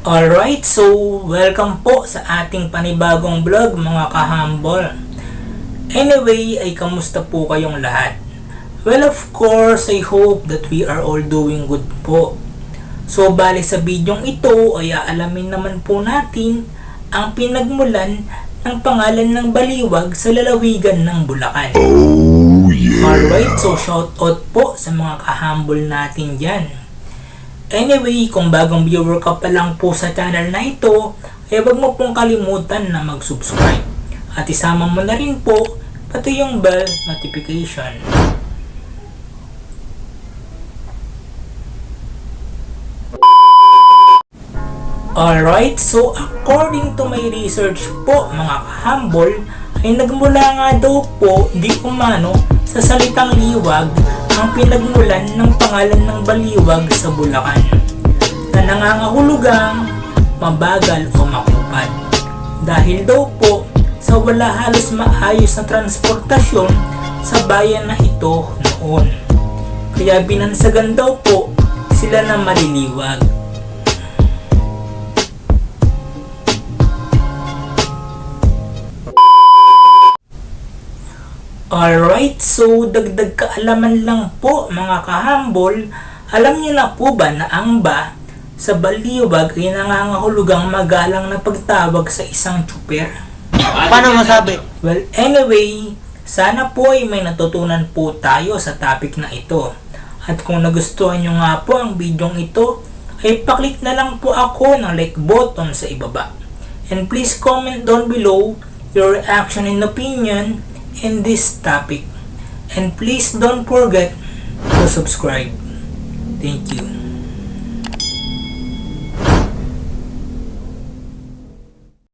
Alright, so welcome po sa ating panibagong vlog mga kahambol. Anyway, ay kamusta po kayong lahat? Well, of course, I hope that we are all doing good po. So, bali sa bidyong ito ay aalamin naman po natin ang pinagmulan ng pangalan ng baliwag sa lalawigan ng Bulacan. Alright, so shout out po sa mga kahambol natin dyan. Anyway, kung bagong viewer ka pa lang po sa channel na ito, ay wag mo pong kalimutan na mag-subscribe. At isama mo na rin po pati yung bell notification. Alright, so according to my research po mga kahambol, ay nagmula nga daw po di umano sa salitang liwag ang pinagmulan ng pangalan ng baliwag sa Bulacan na nangangahulugang mabagal o makupad. Dahil daw po sa wala halos maayos na transportasyon sa bayan na ito noon. Kaya binansagan daw po sila na maliliwag. Alright, so dagdag kaalaman lang po mga kahambol, alam niyo na po ba na ang ba sa baliwag ay nangangahulugang magalang na pagtawag sa isang tsuper? Paano masabi? Well, anyway, sana po ay may natutunan po tayo sa topic na ito. At kung nagustuhan nyo nga po ang bidyong ito, ay paklik na lang po ako ng like button sa ibaba. And please comment down below your reaction and opinion in this topic. And please don't forget to subscribe. Thank you.